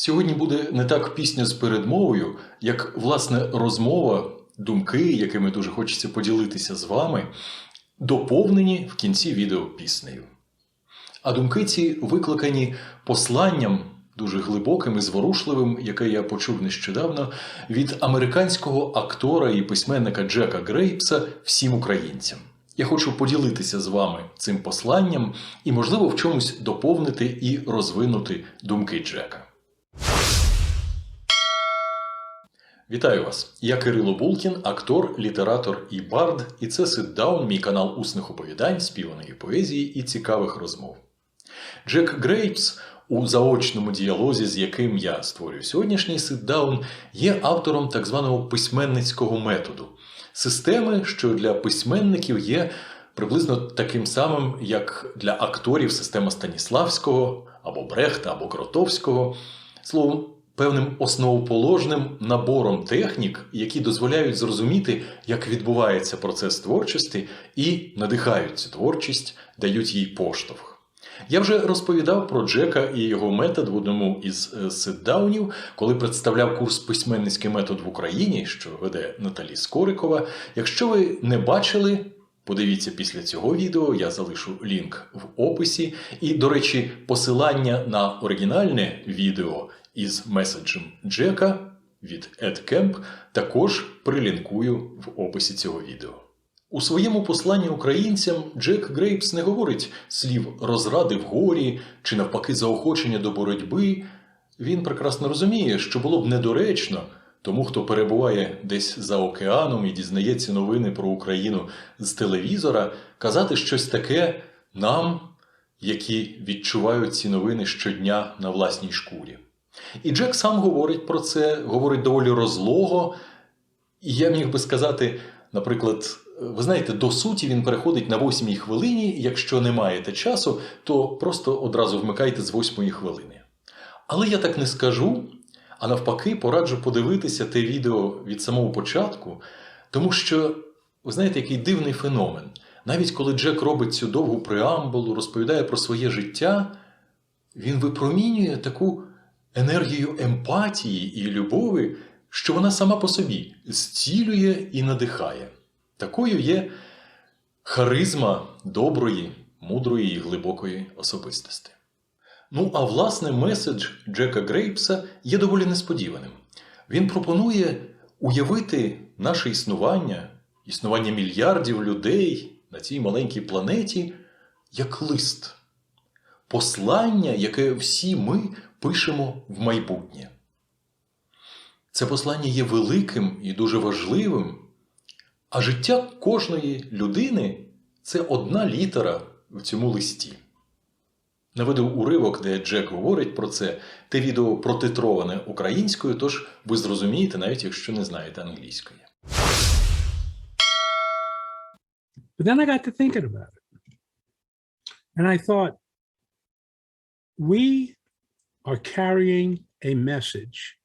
Сьогодні буде не так пісня з передмовою, як власне розмова, думки, якими дуже хочеться поділитися з вами, доповнені в кінці відео піснею. А думки ці викликані посланням дуже глибоким і зворушливим, яке я почув нещодавно від американського актора і письменника Джека Грейпса всім українцям. Я хочу поділитися з вами цим посланням і, можливо, в чомусь доповнити і розвинути думки Джека. Вітаю вас! Я Кирило Булкін, актор, літератор і бард, і це ситдаун, мій канал усних оповідань, співаної поезії і цікавих розмов. Джек Грейпс, у заочному діалозі, з яким я створюю сьогоднішній ситдаун, є автором так званого письменницького методу системи, що для письменників є приблизно таким самим, як для акторів система Станіславського або Брехта, або Кротовського. Словом, певним основоположним набором технік, які дозволяють зрозуміти, як відбувається процес творчості, і надихають цю творчість, дають їй поштовх. Я вже розповідав про Джека і його метод в одному із е, ситдаунів, коли представляв курс письменницький метод в Україні, що веде Наталі Скорикова. Якщо ви не бачили, подивіться після цього відео, я залишу лінк в описі. І, до речі, посилання на оригінальне відео із меседжем Джека від Ed Kemp також прилінкую в описі цього відео. У своєму посланні українцям Джек Грейпс не говорить слів розради в горі чи навпаки заохочення до боротьби. Він прекрасно розуміє, що було б недоречно тому, хто перебуває десь за океаном і дізнається новини про Україну з телевізора, казати щось таке нам, які відчувають ці новини щодня на власній шкурі. І Джек сам говорить про це, говорить доволі розлого. І я міг би сказати, наприклад, ви знаєте, до суті він переходить на восьмій хвилині. Якщо не маєте часу, то просто одразу вмикайте з восьмої хвилини. Але я так не скажу, а навпаки, пораджу подивитися те відео від самого початку, тому що, ви знаєте, який дивний феномен. Навіть коли Джек робить цю довгу преамбулу, розповідає про своє життя, він випромінює таку енергію емпатії і любові, що вона сама по собі зцілює і надихає. Такою є харизма доброї, мудрої і глибокої особистості. Ну, а власне, меседж Джека Грейпса є доволі несподіваним. Він пропонує уявити наше існування, існування мільярдів людей на цій маленькій планеті як лист, послання, яке всі ми пишемо в майбутнє. Це послання є великим і дуже важливим. А життя кожної людини це одна літера в цьому листі. Наведу уривок, де Джек говорить про це, те відео протитроване українською, тож ви зрозумієте, навіть якщо не знаєте англійської. But then I got to thinking about it. And I thought, we are carrying a message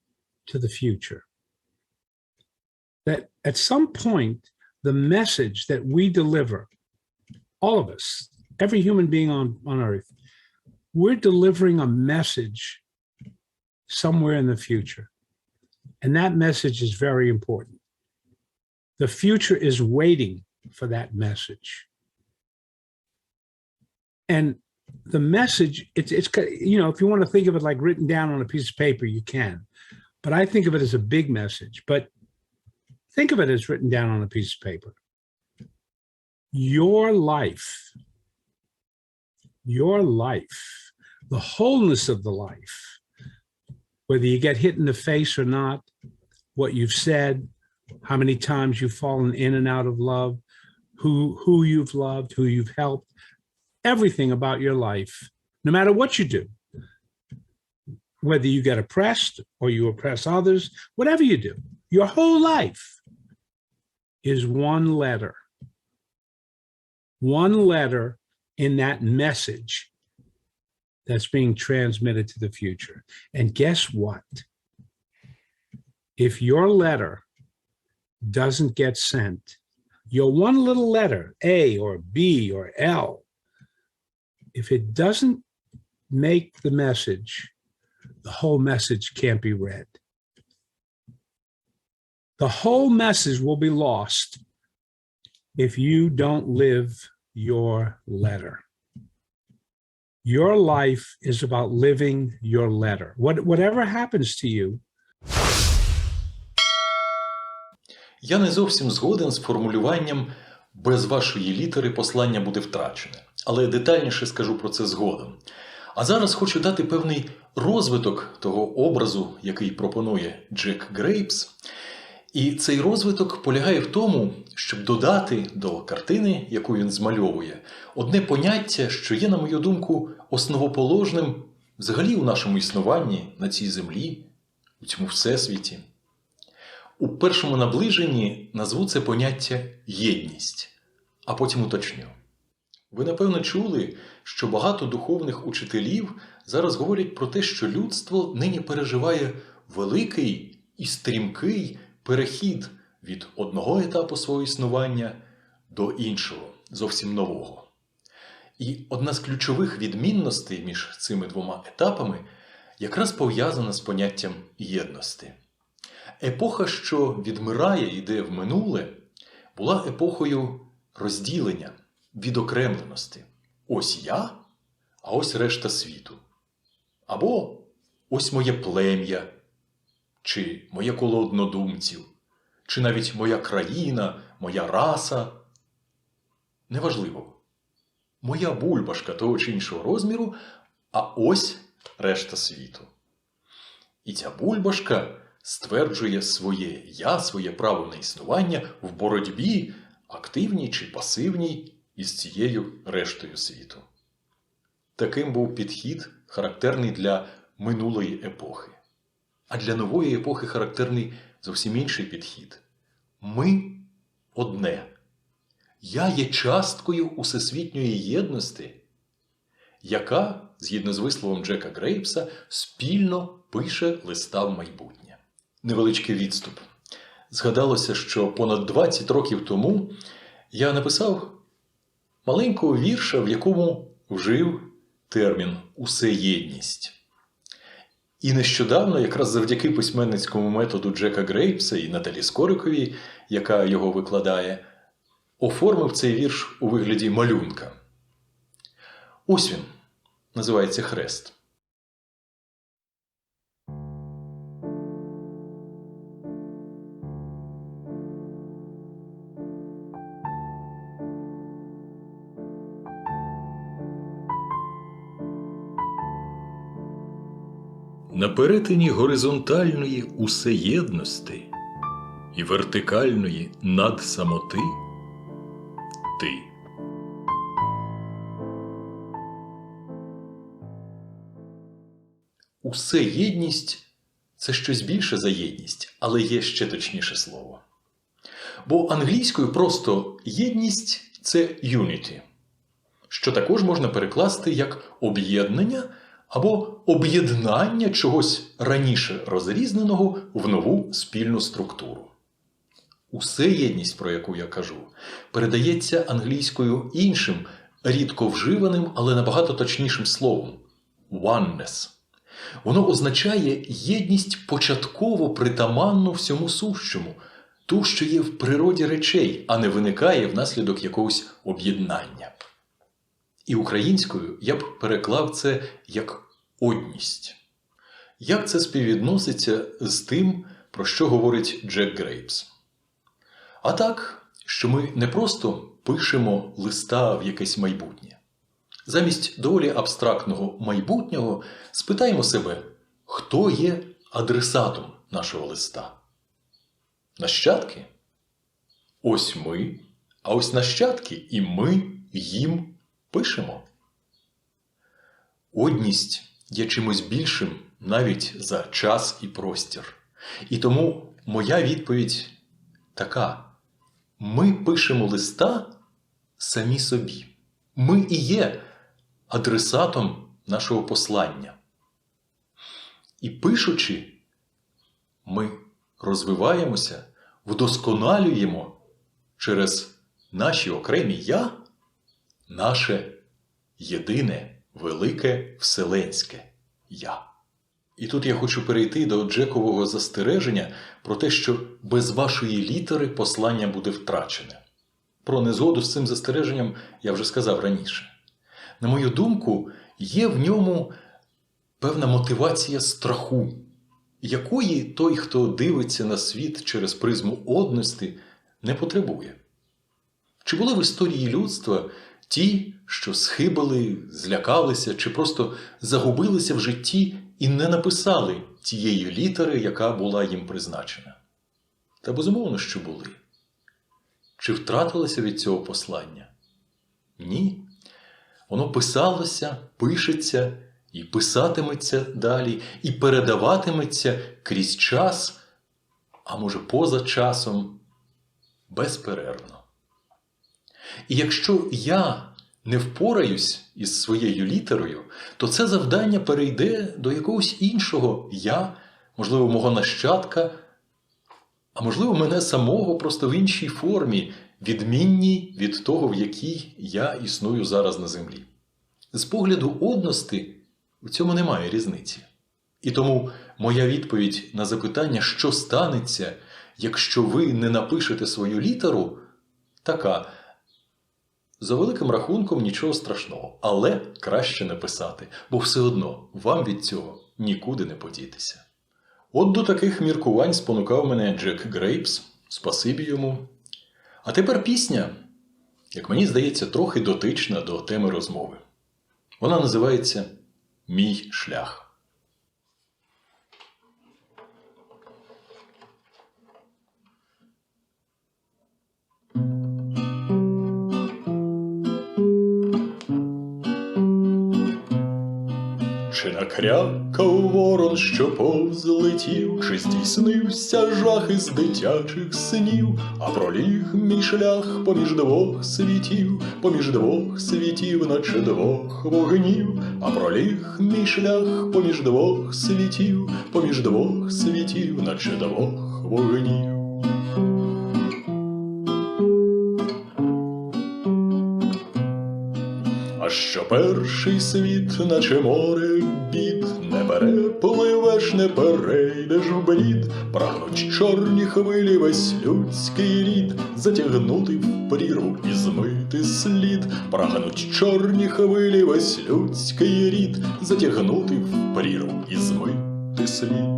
to the future. That at some point, the message that we deliver, all of us, every human being on, on earth, we're delivering a message somewhere in the future. And that message is very important. The future is waiting for that message. And the message it's it's you know, if you want to think of it like written down on a piece of paper, you can. But I think of it as a big message. But think of it as written down on a piece of paper. Your life, your life, the wholeness of the life, whether you get hit in the face or not, what you've said, how many times you've fallen in and out of love, who who you've loved, who you've helped, everything about your life, no matter what you do, whether you get oppressed or you oppress others, whatever you do, your whole life is one letter. One letter in that message that's being transmitted to the future. And guess what? If your letter doesn't get sent, your one little letter, A or B or L, if it doesn't make the message the whole message can't be read. The whole message will be lost if you don't live your letter. Your life is about living your letter. What, whatever happens to you, Я не зовсім згоден з формулюванням без вашої літери послання буде втрачене, але детальніше скажу про це згодом. А зараз хочу дати певний розвиток того образу, який пропонує Джек Грейпс. І цей розвиток полягає в тому, щоб додати до картини, яку він змальовує, одне поняття, що є, на мою думку, основоположним взагалі у нашому існуванні на цій землі, у цьому всесвіті. У першому наближенні назву це поняття єдність, а потім уточню. Ви напевно чули, що багато духовних учителів зараз говорять про те, що людство нині переживає великий і стрімкий перехід від одного етапу свого існування до іншого, зовсім нового. І одна з ключових відмінностей між цими двома етапами якраз пов'язана з поняттям єдності. Епоха, що відмирає, йде в минуле, була епохою розділення, відокремленості. Ось я, а ось решта світу. Або ось моє плем'я, чи моє коло однодумців, чи навіть моя країна, моя раса. Неважливо. Моя бульбашка того чи іншого розміру, а ось решта світу. І ця бульбашка стверджує своє я, своє право на існування в боротьбі, активній чи пасивній із цією рештою світу. Таким був підхід, характерний для минулої епохи. А для нової епохи характерний зовсім інший підхід. Ми одне. Я є часткою усесвітньої єдності, яка, згідно з висловом Джека Грейпса, спільно пише листа в майбутнє. Невеличкий відступ. Згадалося, що понад 20 років тому я написав маленького вірша, в якому вжив термін усеєдність. І нещодавно, якраз завдяки письменницькому методу Джека Грейпса і Наталі Скориковій, яка його викладає, оформив цей вірш у вигляді малюнка. Ось він називається Хрест. На перетині горизонтальної усеєдності і вертикальної надсамоти ти. Усеєдність це щось більше за єдність, але є ще точніше слово. Бо англійською просто єдність це unity, що також можна перекласти як об'єднання або об'єднання чогось раніше розрізненого в нову спільну структуру. Усе єдність, про яку я кажу, передається англійською іншим, рідко вживаним, але набагато точнішим словом oneness. Воно означає єдність початково притаманну всьому сущому, ту, що є в природі речей, а не виникає внаслідок якогось об'єднання. І українською я б переклав це як одність. Як це співвідноситься з тим, про що говорить Джек Грейпс? А так, що ми не просто пишемо листа в якесь майбутнє. Замість доволі абстрактного майбутнього спитаємо себе, хто є адресатом нашого листа? Нащадки? Ось ми, а ось нащадки, і ми їм пишемо. Одність є чимось більшим навіть за час і простір. І тому моя відповідь така: ми пишемо листа самі собі. Ми і є адресатом нашого послання. І пишучи, ми розвиваємося, вдосконалюємо через наші окремі я наше єдине велике вселенське я. І тут я хочу перейти до Джекового застереження про те, що без вашої літери послання буде втрачене. Про незгоду з цим застереженням я вже сказав раніше. На мою думку, є в ньому певна мотивація страху, якої той, хто дивиться на світ через призму одності, не потребує. Чи були в історії людства ті, що схибили, злякалися чи просто загубилися в житті і не написали тієї літери, яка була їм призначена? Та безумовно, що були. Чи втратилося від цього послання? Ні. Воно писалося, пишеться і писатиметься далі, і передаватиметься крізь час, а може поза часом, безперервно. І якщо я не впораюсь із своєю літерою, то це завдання перейде до якогось іншого я, можливо, мого нащадка, а можливо, мене самого просто в іншій формі, відмінній від того, в якій я існую зараз на землі. З погляду одності у цьому немає різниці. І тому моя відповідь на запитання, що станеться, якщо ви не напишете свою літеру, така. За великим рахунком нічого страшного, але краще не писати, бо все одно вам від цього нікуди не подітися. От до таких міркувань спонукав мене Джек Грейпс, спасибі йому. А тепер пісня, як мені здається, трохи дотична до теми розмови. Вона називається Мій шлях. Чи накрякав ворон, що повз летів, чи здійснився жах із дитячих снів, а проліг мій шлях поміж двох світів, поміж двох світів, наче двох вогнів, а проліг мій шлях поміж двох світів, поміж двох світів, наче двох вогнів. А що перший світ, наче море перепливеш, не перейдеш в брід, прагнуть чорні хвилі весь людський рід, затягнути в прірву і змити слід, прагнуть чорні хвилі весь людський рід, затягнути в прірву і змити слід.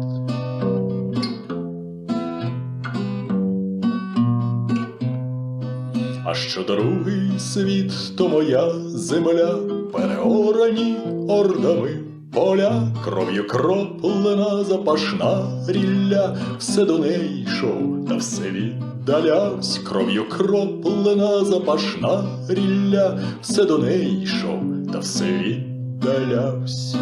А що другий світ, то моя земля, переорані ордами поля, кров'ю кроплена запашна рілля, все до неї йшов, та все віддалявсь, кров'ю кроплена запашна рілля, все до неї йшов, та все віддалявсь.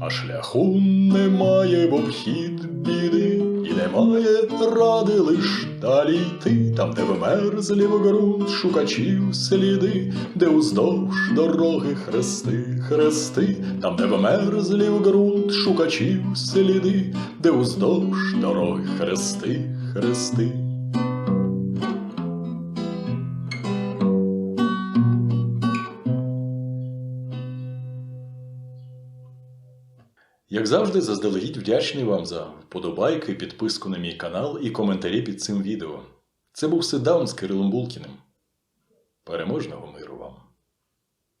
А шляху немає в обхід біди, і немає ради лиш далі йти, там, де вмерзлі в ґрунт шукачів сліди, де уздовж дороги хрести, хрести, там, де вмерзлі в ґрунт шукачів сліди, де уздовж дороги хрести, хрести. Як завжди, заздалегідь вдячний вам за вподобайки, підписку на мій канал і коментарі під цим відео. Це був Сидаун з Кирилом Булкіним. Переможного миру вам!